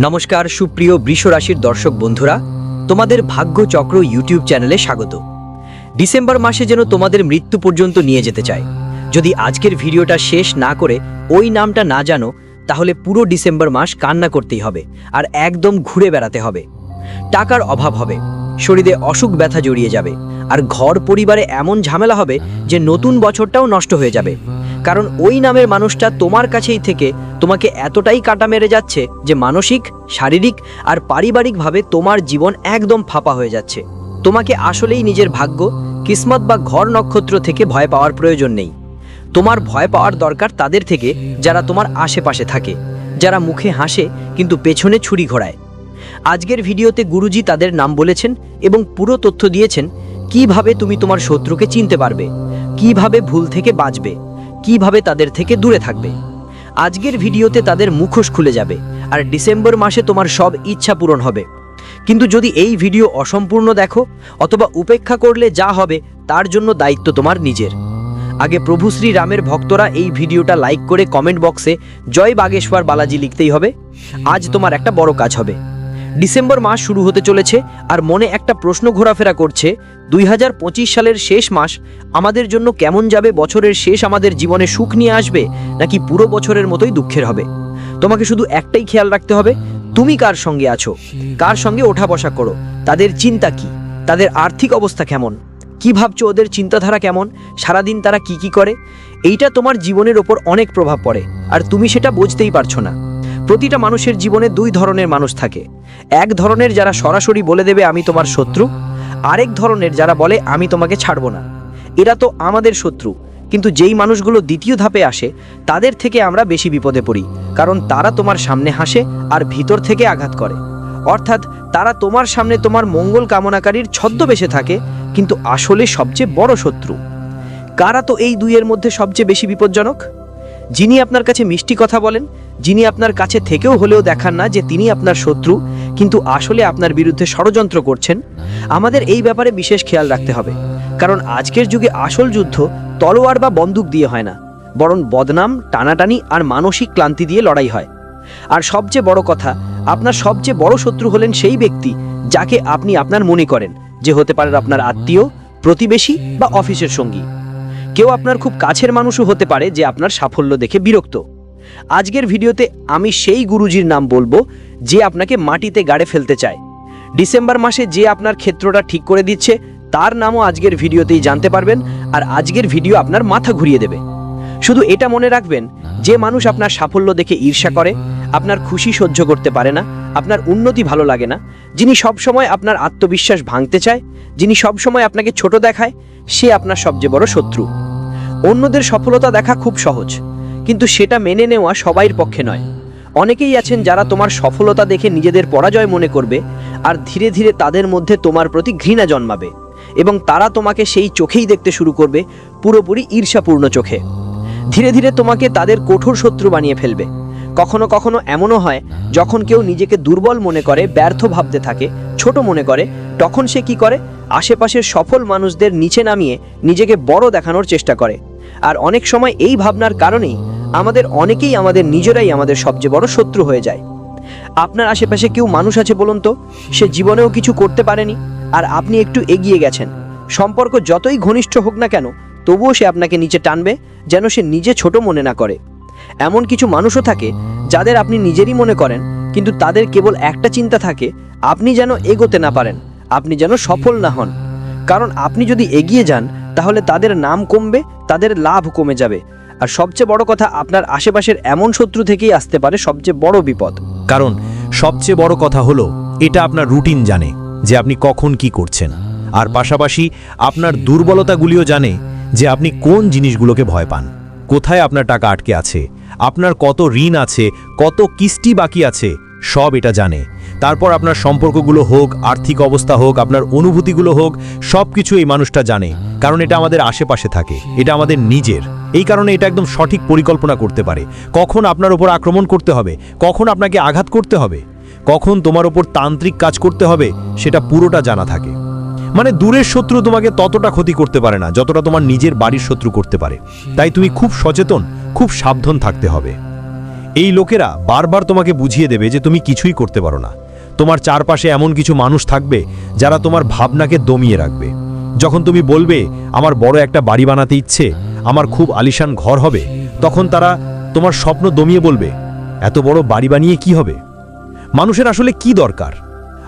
নমস্কার, সুপ্রিয় বৃষ রাশির দর্শক বন্ধুরা, তোমাদের ভাগ্য চক্র ইউটিউব চ্যানেলে স্বাগত। ডিসেম্বর মাসে যেন তোমাদের মৃত্যু পর্যন্ত নিয়ে যেতে চায়। যদি আজকের ভিডিওটা শেষ না করে ওই নামটা না জানো, তাহলে পুরো ডিসেম্বর মাস কান্না করতেই হবে আর একদম ঘুরে বেড়াতে হবে। টাকার অভাব হবে। শরীরে অসুখ ব্যথা জড়িয়ে যাবে। আর ঘর পরিবারে এমন ঝামেলা হবে যে নতুন বছরটাও নষ্ট হয়ে যাবে। কারণ ওই নামের মানুষটা তোমার কাছেই থেকে তোমাকে এতটাই কাটা মেরে যাচ্ছে যে মানসিক, শারীরিক আর পারিবারিকভাবে তোমার জীবন একদম ফাঁপা হয়ে যাচ্ছে। তোমাকে আসলেই নিজের ভাগ্য, কিসমত বা ঘর নক্ষত্র থেকে ভয় পাওয়ার প্রয়োজন নেই। তোমার ভয় পাওয়ার দরকার তাদের থেকে যারা তোমার আশেপাশে থাকে, যারা মুখে হাসে কিন্তু পেছনে ছুরি ঘোরায়। আজকের ভিডিওতে গুরুজি তাদের নাম বলেছেন এবং পুরো তথ্য দিয়েছেন, কীভাবে তুমি তোমার শত্রুকে চিনতে পারবে, কীভাবে ভুল থেকে বাঁচবে, কীভাবে তাদের থেকে দূরে থাকবে। আজকের ভিডিওতে তাদের মুখোশ খুলে যাবে আর ডিসেম্বর মাসে তোমার সব ইচ্ছা পূরণ হবে। কিন্তু যদি এই ভিডিও অসম্পূর্ণ দেখো অথবা উপেক্ষা করলে যা হবে, তার জন্য দায়িত্ব তোমার নিজের। আগে প্রভু শ্রী রামের ভক্তরা এই ভিডিওটা লাইক করে কমেন্ট বক্সে জয় বাগেশ্বর বালাজি লিখতেই হবে। আজ তোমার একটা বড় কাজ হবে। ডিসেম্বর মাস শুরু হতে চলেছে আর মনে একটা প্রশ্ন ঘোরাফেরা করছে, দুই হাজার পঁচিশ সালের শেষ মাস আমাদের জন্য কেমন যাবে? বছরের শেষ আমাদের জীবনে সুখ নিয়ে আসবে নাকি পুরো বছরের মতোই দুঃখের হবে? তোমাকে শুধু একটাই খেয়াল রাখতে হবে, তুমি কার সঙ্গে আছো? কার সঙ্গে ওঠা বসা করো? তাদের চিন্তা কি? তাদের আর্থিক অবস্থা কেমন? কি ভাবছ ওদের চিন্তাধারা কেমন? সারাদিন তারা কি কি করে? এইটা তোমার জীবনের ওপর অনেক প্রভাব পড়ে আর তুমি সেটা বুঝতেই পারছ না। প্রতিটা মানুষের জীবনে দুই ধরনের মানুষ থাকে। এক ধরনের যারা সরাসরি বলে দেবে, আমি তোমার শত্রু আরেক ধরনের যারা বলে, আমি তোমাকে ছাড়বো না এরা তো আমাদের শত্রু। কিন্তু যেই মানুষগুলো দ্বিতীয় ধাপে আসে, তাদের থেকে আমরা বেশি বিপদে পড়ি। কারণ তারা তোমার সামনে হাসে আর ভিতর থেকে আঘাত করে। অর্থাৎ তারা তোমার সামনে তোমার মঙ্গল কামনাকারীর ছদ্মবেশে থাকে, কিন্তু আসলে সবচেয়ে বড় শত্রু। কারা তো এই দুইয়ের মধ্যে সবচেয়ে বেশি বিপজ্জনক? যিনি আপনার কাছে মিষ্টি কথা বলেন, যিনি আপনার কাছে থেকেও হলেও দেখান না যে তিনি আপনার শত্রু, কিন্তু আসলে আপনার বিরুদ্ধে ষড়যন্ত্র করছেন, আমাদের এই ব্যাপারে বিশেষ খেয়াল রাখতে হবে। কারণ আজকের যুগে আসল যুদ্ধ তলোয়ার বা বন্দুক দিয়ে হয় না, বরং বদনাম, টানাটানি আর মানসিক ক্লান্তি দিয়ে লড়াই হয়। আর সবচেয়ে বড় কথা, আপনার সবচেয়ে বড় শত্রু হলেন সেই ব্যক্তি যাকে আপনি আপনার মনে করেন, যে হতে পারেন আপনার আত্মীয়, প্রতিবেশী বা অফিসের সঙ্গী। কেউ আপনার খুব কাছের মানুষও হতে পারে যে আপনার সাফল্য দেখে বিরক্ত। আজকের ভিডিওতে আমি সেই গুরুজির নাম বলব যে আপনাকে মাটিতে গাড়ে ফেলতে চায়। ডিসেম্বর মাসে যে আপনার ক্ষেত্রটা ঠিক করে দিচ্ছে, তার নামও আজকের ভিডিওতেই জানতে পারবেন আর আজকের ভিডিও আপনার মাথা ঘুরিয়ে দেবে। শুধু এটা মনে রাখবেন, যে মানুষ আপনার সাফল্য দেখে ঈর্ষা করে, আপনার খুশি সহ্য করতে পারে না, আপনার উন্নতি ভালো লাগে না, যিনি সবসময় আপনার আত্মবিশ্বাস ভাঙতে চায়, যিনি সবসময় আপনাকে ছোট দেখায়, সে আপনার সবচেয়ে বড় শত্রু। অন্যদের সফলতা দেখা খুব সহজ, কিন্তু সেটা মেনে নেওয়া সবাইয়ের পক্ষে নয়। অনেকেই আছেন যারা তোমার সফলতা দেখে নিজেদের পরাজয় মনে করবে, আর ধীরে ধীরে তাদের মধ্যে তোমার প্রতি ঘৃণা জন্মাবে, এবং তারা তোমাকে সেই চোখেই দেখতে শুরু করবে, পুরোপুরি ঈর্ষাপূর্ণ চোখে। ধীরে ধীরে তোমাকে তাদের কঠোর শত্রু বানিয়ে ফেলবে। কখনো কখনো এমনও হয়, যখন কেউ নিজেকে দুর্বল মনে করে, ব্যর্থ ভাবতে থাকে, ছোট মনে করে, তখন সে কি করে? আশেপাশের সফল মানুষদের নিচে নামিয়ে নিজেকে বড় দেখানোর চেষ্টা করে। আর অনেক সময় এই ভাবনার কারণেই আমাদের অনেকেই আমাদের নিজেরাই আমাদের সবচেয়ে বড় শত্রু হয়ে যায়। আপনার আশেপাশে কেউ মানুষ আছে বলুন তো? সে জীবনেও কিছু করতে পারেনি, আর আপনি একটু এগিয়ে গেছেন। সম্পর্ক যতই ঘনিষ্ঠ হোক না কেন, তবুও সে আপনাকে নিচে টানবে যেন সে নিজে ছোট মনে না করে। এমন কিছু মানুষও থাকে যাদের আপনি নিজেরই মনে করেন, কিন্তু তাদের কেবল একটা চিন্তা থাকে, আপনি যেন এগোতে না পারেন, আপনি যেন সফল না হন। কারণ আপনি যদি এগিয়ে যান তাহলে তাদের নাম কমবে, তাদের লাভ কমে যাবে। আর সবচেয়ে বড় কথা, আপনার আশেপাশের এমন শত্রু থেকেই আসতে পারে সবচেয়ে বড় বিপদ। কারণ, সবচেয়ে বড় কথা হলো, এটা আপনার রুটিন জানে যে আপনি কখন কি করছেন। আর পাশাপাশি, আপনার দুর্বলতাগুলিও জানে যে আপনি কোন জিনিসগুলোকে ভয় পান। কোথায় আপনার টাকা আটকে আছে? আপনার কত ঋণ আছে? কত কিস্তি বাকি আছে? সব এটা জানে। তারপর আপনার সম্পর্কগুলো হোক, আর্থিক অবস্থা হোক, আপনার অনুভূতিগুলো হোক সব কিছু এই মানুষটা জানে। কারণ এটা আমাদের আশেপাশে থাকে, এটা আমাদের নিজের। এই কারণে এটা একদম সঠিক পরিকল্পনা করতে পারে। কখন আপনার ওপর আক্রমণ করতে হবে? কখন আপনাকে আঘাত করতে হবে? কখন তোমার ওপর তান্ত্রিক কাজ করতে হবে? সেটা পুরোটা জানা থাকে। মানে দূরের শত্রু তোমাকে ততটা ক্ষতি করতে পারে না, যতটা তোমার নিজের বাড়ির শত্রু করতে পারে। তাই তুমি খুব সচেতন, খুব সাবধান থাকতে হবে। এই লোকেরা বারবার তোমাকে বুঝিয়ে দেবে যে তুমি কিছুই করতে পারো না। তোমার চারপাশে এমন কিছু মানুষ থাকবে যারা তোমার ভাবনাকে দমিয়ে রাখবে। যখন তুমি বলবে, আমার বড় একটা বাড়ি বানাতে ইচ্ছে, আমার খুব আলিশান ঘর হবে, তখন তারা তোমার স্বপ্ন দমিয়ে বলবে, এত বড় বাড়ি বানিয়ে কি হবে? মানুষের আসলে কি দরকার?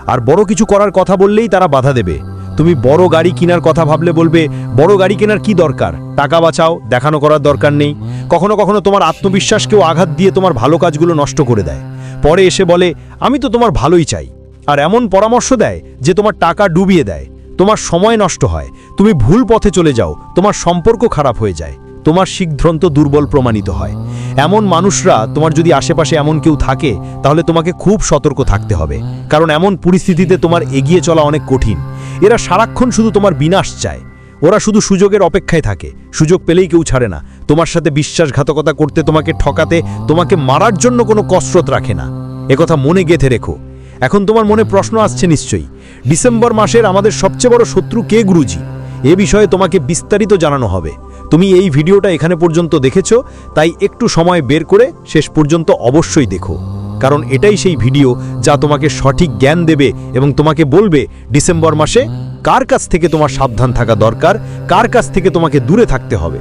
আর বড় কিছু করার কথা বললেই তারা বাধা দেবে। তুমি বড় গাড়ি কেনার কথা ভাবলে বলবে, বড় গাড়ি কেনার কি দরকার? টাকা বাঁচাও, দেখানো করার দরকার নেই। কখনো কখনো তোমার আত্মবিশ্বাসকেও আঘাত দিয়ে তোমার ভালো কাজগুলো নষ্ট করে দেয়। পরে এসে বলে, আমি তো তোমার ভালোই চাই। আর এমন পরামর্শ দেয় যে তোমার টাকা ডুবিয়ে দেয়। তোমার সময় নষ্ট হয়, তুমি ভুল পথে চলে যাও, তোমার সম্পর্ক খারাপ হয়ে যায়, তোমার সিদ্ধান্ত দুর্বল প্রমাণিত হয়। এমন মানুষরা তোমার যদি আশেপাশে এমন কেউ থাকে, তাহলে তোমাকে খুব সতর্ক থাকতে হবে। কারণ এমন পরিস্থিতিতে তোমার এগিয়ে চলা অনেক কঠিন। এরা সারাক্ষণ শুধু তোমার বিনাশ চায়। ওরা শুধু সুযোগের অপেক্ষায় থাকে। সুযোগ পেলেই কেউ ছাড়ে না। তোমার সাথে বিশ্বাসঘাতকতা করতে, তোমাকে ঠকাতে, তোমাকে মারার জন্য কোনো কসরত রাখে না। একথা মনে গেঁথে রেখো। এখন তোমার মনে প্রশ্ন আসছে নিশ্চয়ই। ডিসেম্বর মাসের আমাদের সবচেয়ে বড় শত্রু কে, গুরুজি? এ বিষয়ে তোমাকে বিস্তারিত জানানো হবে। তুমি এই ভিডিওটা এখানে পর্যন্ত দেখেছ, তাই একটু সময় বের করে শেষ পর্যন্ত অবশ্যই দেখো। কারণ এটাই সেই ভিডিও যা তোমাকে সঠিক জ্ঞান দেবে এবং তোমাকে বলবে ডিসেম্বর মাসে কার কাছ থেকে তোমার সাবধান থাকা দরকার, কার কাছ থেকে তোমাকে দূরে থাকতে হবে।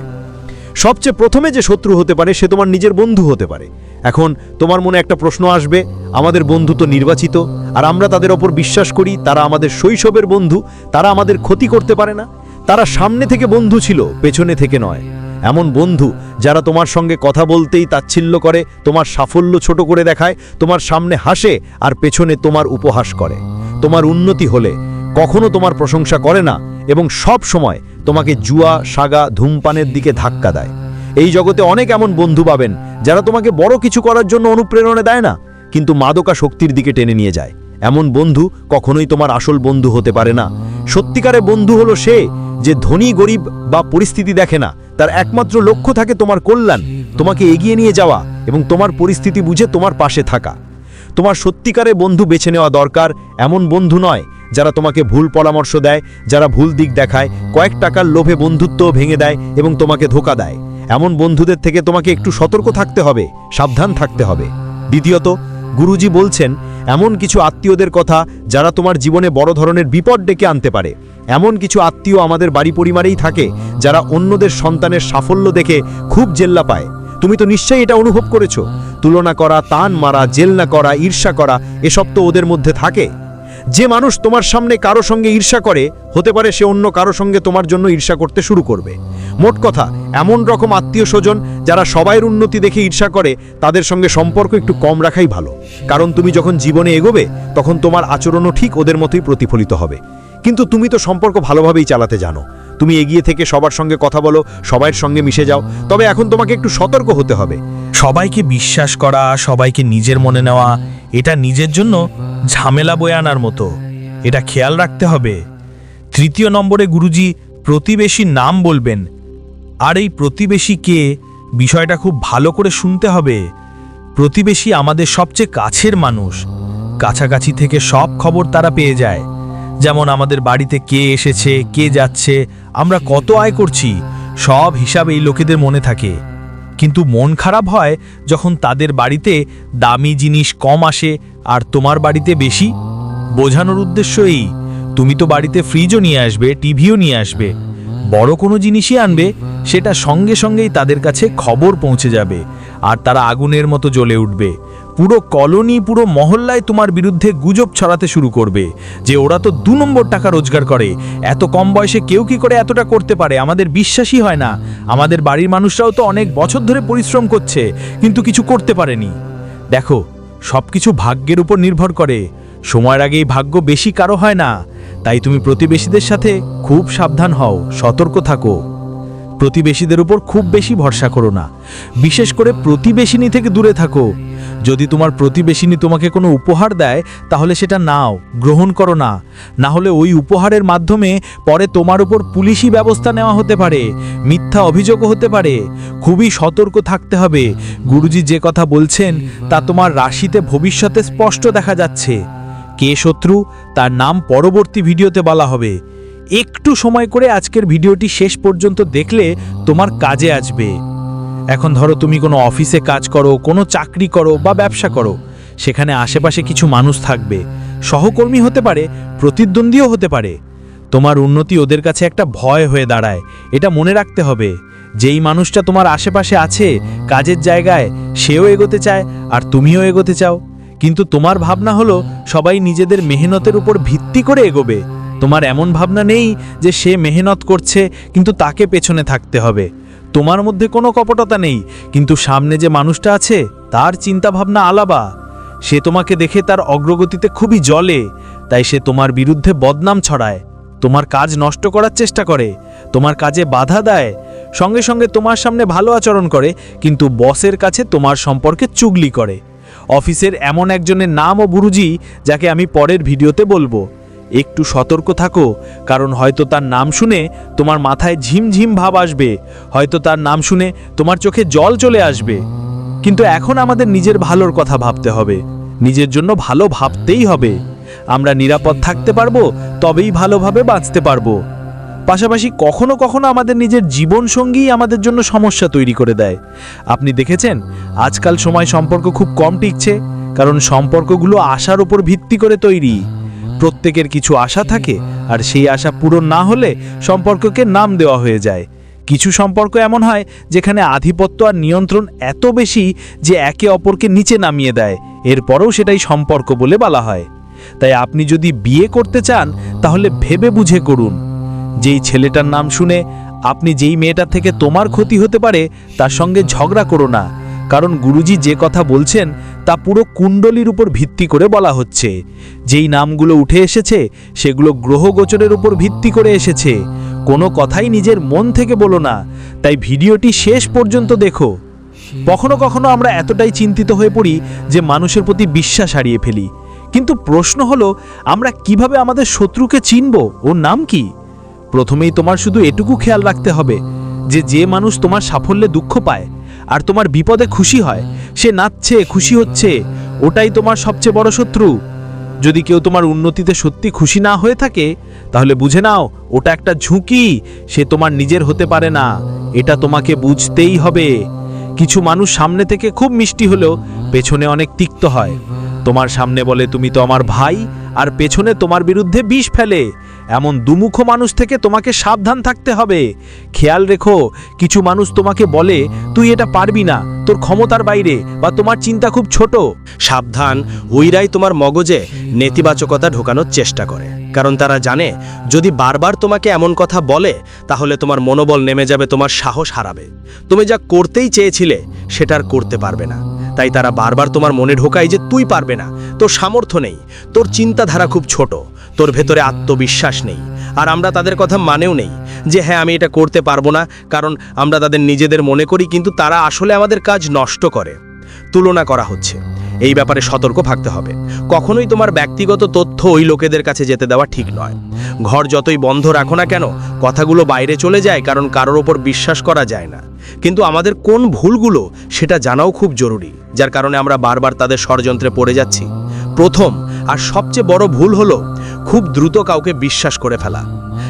সবচেয়ে প্রথমে যে শত্রু হতে পারে সে তোমার নিজের বন্ধু হতে পারে। এখন তোমার মনে একটা প্রশ্ন আসবে, আমাদের বন্ধু তো নির্বাচিত, আর আমরা তাদের ওপর বিশ্বাস করি, তারা আমাদের শৈশবের বন্ধু, তারা আমাদের ক্ষতি করতে পারে না। তারা সামনে থেকে বন্ধু ছিল, পেছনে থেকে নয়। এমন বন্ধু যারা তোমার সঙ্গে কথা বলতেই তাচ্ছিল্য করে, তোমার সাফল্য ছোট করে দেখায়, তোমার সামনে হাসে আর পেছনে তোমার উপহাস করে। তোমার উন্নতি হলে কখনো তোমার প্রশংসা করে না এবং সব সময় তোমাকে জুয়া, সাগা, ধূমপানের দিকে ধাক্কা দেয়। এই জগতে অনেক এমন বন্ধু পাবেন যারা তোমাকে বড় কিছু করার জন্য অনুপ্রেরণা দেয় না, কিন্তু মাদকা শক্তির দিকে টেনে নিয়ে যায়। এমন বন্ধু কখনোই তোমার আসল বন্ধু হতে পারে না। সত্যিকারে বন্ধু হলো সে যে ধনী, গরিব বা পরিস্থিতি দেখে না তার একমাত্র লক্ষ্য থাকে তোমার কল্যাণ, তোমাকে এগিয়ে নিয়ে যাওয়া এবং তোমার পরিস্থিতি বুঝে তোমার পাশে থাকা। তোমার সত্যিকারে বন্ধু বেছে নেওয়া দরকার এমন বন্ধু নয় যারা তোমাকে ভুল পরামর্শ দেয়, যারা ভুল দিক দেখায়, কয়েক টাকার লোভে বন্ধুত্ব ভেঙে দেয় এবং তোমাকে ধোকা দেয়। এমন বন্ধুদের থেকে তোমাকে একটু সতর্ক থাকতে হবে, সাবধান থাকতে হবে। দ্বিতীয়ত, গুরুজি বলছেন এমন কিছু আত্মীয়দের কথা যারা তোমার জীবনে বড় ধরনের বিপদ ডেকে আনতে পারে। এমন কিছু আত্মীয় আমাদের বাড়ি পরিবারেই থাকে যারা অন্যদের সন্তানের সাফল্য দেখে খুব জেল্লা পায়। তুমি তো নিশ্চয়ই এটা অনুভব করেছ। তুলনা করা, তান মারা, জেলনা করা, ঈর্ষা করা, এসব তো ওদের মধ্যে থাকে। যে মানুষ তোমার সামনে কারও সঙ্গে ঈর্ষা করে, হতে পারে সে অন্য কারও সঙ্গে তোমার জন্য ঈর্ষা করতে শুরু করবে। মোট কথা, এমন রকম আত্মীয় স্বজন যারা সবাইয়ের উন্নতি দেখে ঈর্ষা করে, তাদের সঙ্গে সম্পর্ক একটু কম রাখাই ভালো। কারণ তুমি যখন জীবনে এগোবে, তখন তোমার আচরণও ঠিক ওদের মতোই প্রতিফলিত হবে। কিন্তু তুমি তো সম্পর্ক ভালোভাবেই চালাতে জানো। তুমি এগিয়ে থেকে সবার সঙ্গে কথা বলো সবার সঙ্গে মিশে যাও। তবে এখন তোমাকে একটু সতর্ক হতে হবে। সবাইকে বিশ্বাস করা, সবাইকে নিজের মনে নেওয়া, এটা নিজের জন্য ঝামেলা বয়ে আনার মতো। এটা খেয়াল রাখতে হবে। তৃতীয় নম্বরে গুরুজি প্রতিবেশীর নাম বলবেন। আর এই প্রতিবেশী কে বিষয়টা খুব ভালো করে শুনতে হবে। প্রতিবেশী আমাদের সবচেয়ে কাছের মানুষ। কাছাকাছি থেকে সব খবর তারা পেয়ে যায়। যেমন আমাদের বাড়িতে কে এসেছে, কে যাচ্ছে, আমরা কত আয় করছি, সব হিসাব এই লোকেদের মনে থাকে। কিন্তু মন খারাপ হয় যখন তাদের বাড়িতে দামি জিনিস কম আসে আর তোমার বাড়িতে বেশি। বোঝানোর উদ্দেশ্য এই, তুমি তো বাড়িতে ফ্রিজও নিয়ে আসবে টিভিও নিয়ে আসবে। বড় কোনো জিনিসই আনবে, সেটা সঙ্গে সঙ্গেই তাদের কাছে খবর পৌঁছে যাবে। আর তারা আগুনের মতো জ্বলে উঠবে। পুরো কলোনি, পুরো মহল্লায় তোমার বিরুদ্ধে গুজব ছড়াতে শুরু করবে। যে ওরা তো দু নম্বর টাকা রোজগার করে। এত কম বয়সে কেউ কি করে এতটা করতে পারে? আমাদের বিশ্বাসই হয় না। আমাদের বাড়ির মানুষরাও তো অনেক বছর ধরে পরিশ্রম করছে, কিন্তু কিছু করতে পারেনি। দেখো সব কিছু ভাগ্যের উপর নির্ভর করে। সময়ের আগেই ভাগ্য বেশি কারও হয় না। তাই তুমি প্রতিবেশীদের সাথে খুব সাবধান হও, সতর্ক থাকো। প্রতিবেশীদের উপর খুব বেশি ভরসা করো না। বিশেষ করে প্রতিবেশিনী থেকে দূরে থাকো। যদি তোমার প্রতিবেশিনী তোমাকে কোনো উপহার দেয়, তাহলে সেটা নাও, গ্রহণ করো না। না হলে ওই উপহারের মাধ্যমে পরে তোমার উপর পুলিশি ব্যবস্থা নেওয়া হতে পারে, মিথ্যা অভিযোগও হতে পারে। খুবই সতর্ক থাকতে হবে। গুরুজি যে কথা বলছেন, তা তোমার রাশিতে ভবিষ্যতে স্পষ্ট দেখা যাচ্ছে। কে শত্রু? তার নাম পরবর্তী ভিডিওতে বলা হবে। একটু সময় করে আজকের ভিডিওটি শেষ পর্যন্ত দেখলে তোমার কাজে আসবে। এখন ধরো তুমি কোনো অফিসে কাজ করো, কোনো চাকরি করো বা ব্যবসা করো, সেখানে আশেপাশে কিছু মানুষ থাকবে। সহকর্মী হতে পারে, প্রতিদ্বন্দ্বীও হতে পারে। তোমার উন্নতি ওদের কাছে একটা ভয় হয়ে দাঁড়ায়। এটা মনে রাখতে হবে, যেই মানুষটা তোমার আশেপাশে আছে, কাজের জায়গায়, সেও এগোতে চায় আর তুমিও এগোতে চাও। কিন্তু তোমার ভাবনা হলো, সবাই নিজেদের মেহনতের উপর ভিত্তি করে এগোবে। তোমার এমন ভাবনা নেই যে সে মেহনত করছে, কিন্তু তাকে পেছনে থাকতে হবে। তোমার মধ্যে কোনো কপটতা নেই, কিন্তু সামনে যে মানুষটা আছে, তার চিন্তাভাবনা আলাবা সে তোমাকে দেখে তার অগ্রগতিতে খুবই জলে তাই সে তোমার বিরুদ্ধে বদনাম ছড়ায়। তোমার কাজ নষ্ট করার চেষ্টা করে, তোমার কাজে বাধা দেয়। সঙ্গে সঙ্গে তোমার সামনে ভালো আচরণ করে, কিন্তু বসের কাছে তোমার সম্পর্কে চুগলি করে। অফিসের এমন একজনের নাম ও বুরুজি, যাকে আমি পরের ভিডিওতে বলব। একটু সতর্ক থাকো, কারণ হয়তো তার নাম শুনে তোমার মাথায় ঝিমঝিম ভাব আসবে, হয়তো তার নাম শুনে তোমার চোখে জল চলে আসবে। কিন্তু এখন আমাদের নিজের ভালোর কথা ভাবতে হবে, নিজের জন্য ভালো ভাবতেই হবে। আমরা নিরাপদ থাকতে পারব, তবেই ভালোভাবে বাঁচতে পারব। পাশাপাশি কখনো কখনো আমাদের নিজের জীবন সঙ্গীই আমাদের জন্য সমস্যা তৈরি করে দেয়। আপনি দেখেছেন, আজকাল সময় সম্পর্ক খুব কম টিকছে, কারণ সম্পর্কগুলো আশার উপর ভিত্তি করে তৈরি। প্রত্যেকের কিছু আশা থাকে আর সেই আশা পূরণ না হলে সম্পর্ককে নাম দেওয়া হয়ে যায়। কিছু সম্পর্ক এমন হয় যেখানে আধিপত্য আর নিয়ন্ত্রণ এত বেশি যে একে অপরকে নিচে নামিয়ে দেয়। এরপরেও সেটাই সম্পর্ক বলে বলা হয়। তাই আপনি যদি বিয়ে করতে চান, তাহলে ভেবে বুঝে করুন। যেই ছেলেটার নাম শুনে আপনি যেই মেয়েটার থেকে তোমার ক্ষতি হতে পারে, তার সঙ্গে ঝগড়া করো না। কারণ গুরুজি যে কথা বলছেন তা পুরো কুণ্ডলির উপর ভিত্তি করে বলা হচ্ছে। যেই নামগুলো উঠে এসেছে, সেগুলো গ্রহগোচরের উপর ভিত্তি করে এসেছে। কোনো কথাই নিজের মন থেকে বলো না। তাই ভিডিওটি শেষ পর্যন্ত দেখো। কখনো কখনো আমরা এতটাই চিন্তিত হয়ে পড়ি যে মানুষের প্রতি বিশ্বাস হারিয়ে ফেলি। কিন্তু প্রশ্ন হলো, আমরা কীভাবে আমাদের শত্রুকে চিনব? ওর নাম কি? প্রথমেই তোমার শুধু এটুকু খেয়াল রাখতে হবে যে যে মানুষ তোমার সাফল্যে দুঃখ পায় আর তোমার বিপদে খুশি হয়। সে নাচছে, খুশি হচ্ছে। ওটাই তোমার সবচেয়ে বড় শত্রু। যদি কেউ তোমার উন্নতিতে সত্যি খুশি না হয়ে থাকে, তাহলে বুঝে নাও, ওটা একটা ঝুঁকি। সে তোমার নিজের হতে পারে না। এটা তোমাকে বুঝতেই হবে। কিছু মানুষ সামনে থেকে খুব মিষ্টি হলেও পেছনে অনেক তিক্ত হয়। তোমার সামনে বলে, তুমি তো আমার ভাই। আর পেছনে তোমার বিরুদ্ধে বিষ ফেলে। এমন দুমুখ মানুষ থেকে তোমাকে সাবধান থাকতে হবে। খেয়াল রেখো, কিছু মানুষ তোমাকে বলে, তুই এটা পারবি না। তোর ক্ষমতার বাইরে বা তোমার চিন্তা খুব ছোট। সাবধান, ওইরাই তোমার মগজে নেতিবাচকতা ঢোকানোর চেষ্টা করে। কারণ তারা জানে, যদি বারবার তোমাকে এমন কথা বলে, তাহলে তোমার মনোবল নেমে যাবে, তোমার সাহস হারাবে। তুমি যা করতেই চেয়েছিলে, সেটা আর করতে পারবে না। তাই তারা বারবার তোমার মনে ঢোকায় যে, তুই পারবে না। তোর সামর্থ্য নেই। তোর চিন্তাধারা খুব ছোট। তোর ভেতরে আত্মবিশ্বাস নেই। আর আমরা তাদের কথা মানেও নেই যে হ্যাঁ আমি এটা করতে পারব না, কারণ আমরা তাদের নিজেদের মনে করি, কিন্তু তারা আসলে আমাদের কাজ নষ্ট করে। তুলনা করা হচ্ছে। এই ব্যাপারে সতর্ক থাকতে হবে। কখনোই তোমার ব্যক্তিগত তথ্য ওই লোকেদের কাছে যেতে দেওয়া ঠিক নয়। ঘর যতই বন্ধ রাখো না কেন, কথাগুলো বাইরে চলে যায়, কারণ কারোর ওপর বিশ্বাস করা যায় না। কিন্তু আমাদের কোন ভুলগুলো, সেটা জানাও খুব জরুরি, যার কারণে আমরা বারবার তাদের ষড়যন্ত্রে পড়ে যাচ্ছি। প্রথম আর সবচেয়ে বড় ভুল হলো খুব দ্রুত কাউকে বিশ্বাস করে ফেলা।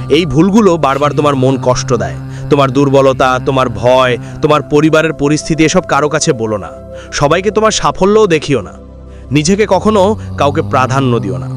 এই ভুলগুলো বারবার তোমার মন কষ্ট দেয়। তোমার দুর্বলতা, তোমার ভয়, তোমার পরিবারের পরিস্থিতি এসব কারও কাছে বলো না। সবাইকে তোমার সাফল্যও দেখিও না। নিজেকে কখনো কাউকে প্রাধান্য দিও না।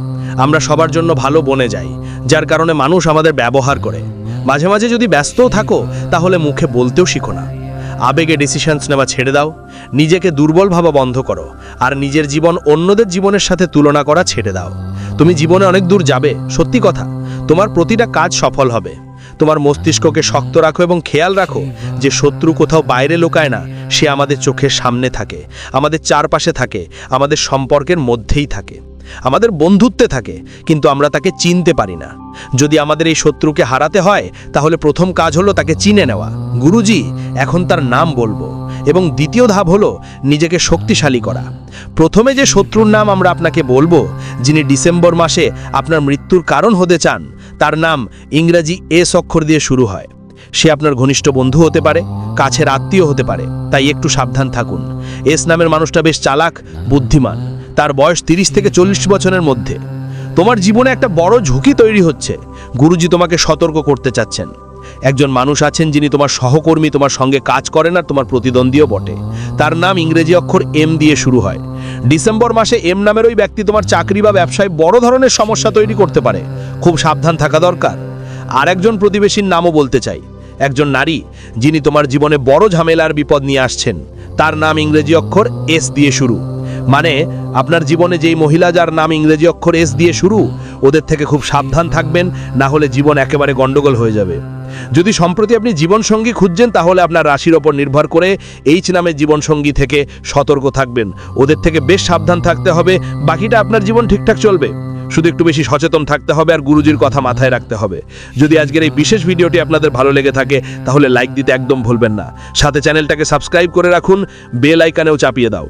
আমরা সবার জন্য ভালো বনে যাই, যার কারণে মানুষ আমাদের ব্যবহার করে। মাঝে মাঝে যদি ব্যস্তও থাকো, তাহলে মুখে বলতেও শিখো না। আবেগে ডিসিশনস নেওয়া ছেড়ে দাও, নিজেকে দুর্বল ভাবা বন্ধ করো, আর নিজের জীবন অন্যদের জীবনের সাথে তুলনা করা ছেড়ে দাও। তুমি জীবনে অনেক দূর যাবে, সত্যি কথা, তোমার প্রতিটা কাজ সফল হবে। তোমার মস্তিষ্ককে শক্ত রাখো এবং খেয়াল রাখো যে শত্রু কোথাও বাইরে লোকায় না, সে আমাদের চোখের সামনে থাকে, আমাদের চারপাশে থাকে, আমাদের সম্পর্কের মধ্যেই থাকে। আমাদের বন্ধুত্বে থাকে, কিন্তু আমরা তাকে চিনতে পারি না। যদি আমাদের এই শত্রুকে হারাতে হয়, তাহলে প্রথম কাজ হলো তাকে চিনে নেওয়া। গুরুজি, এখন তার নাম বলব। এবং দ্বিতীয় ধাপ হলো নিজেকে শক্তিশালী করা। প্রথমে যে শত্রুর নাম আমরা আপনাকে বলব, যিনি ডিসেম্বর মাসে আপনার মৃত্যুর কারণ হতে চান, তার নাম ইংরাজি এস অক্ষর দিয়ে শুরু হয়। সে আপনার ঘনিষ্ঠ বন্ধু হতে পারে, কাছের আত্মীয় হতে পারে, তাই একটু সাবধান থাকুন। এস নামের মানুষটা বেশ চালাক, বুদ্ধিমান। তার বয়স তিরিশ থেকে চল্লিশ বছরের মধ্যে। তোমার জীবনে একটা বড় ঝুঁকি তৈরি হচ্ছে। গুরুজি তোমাকে সতর্ক করতে চাচ্ছেন। একজন মানুষ আছেন যিনি তোমার সহকর্মী, তোমার সঙ্গে কাজ করেন আর তোমার প্রতিদ্বন্দ্বীও বটে। তার নাম ইংরেজি অক্ষর এম দিয়ে শুরু হয়। ডিসেম্বর মাসে এম নামের ওই ব্যক্তি তোমার চাকরি বা ব্যবসায় বড় ধরনের সমস্যা তৈরি করতে পারে। খুব সাবধান থাকা দরকার। আর একজন প্রতিবেশীর নামও বলতে চাই। একজন নারী, যিনি তোমার জীবনে বড় ঝামেলার বিপদ নিয়ে আসছেন। তার নাম ইংরেজি অক্ষর এস দিয়ে শুরু। মানে আপনার জীবনে যেই মহিলা যার নাম ইংরেজি অক্ষর এস দিয়ে শুরু, ওদের থেকে খুব সাবধান থাকবেন, না হলে জীবন একেবারে গন্ডগোল হয়ে যাবে। যদি সম্প্রতি আপনি জীবনসঙ্গী খুঁজছেন, তাহলে আপনার রাশির ওপর নির্ভর করে এইচ নামের জীবনসঙ্গী থেকে সতর্ক থাকবেন। ওদের থেকে বেশ সাবধান থাকতে হবে, বাকিটা আপনার জীবন ঠিকঠাক চলবে। শুধু একটু বেশি সচেতন থাকতে হবে আর গুরুজির কথা মাথায় রাখতে হবে। যদি আজকের এই বিশেষ ভিডিওটি আপনাদের ভালো লেগে থাকে, তাহলে লাইক দিতে একদম ভুলবেন না। সাথে চ্যানেলটাকে সাবস্ক্রাইব করে রাখুন, বেল আইকানেও চাপিয়ে দাও।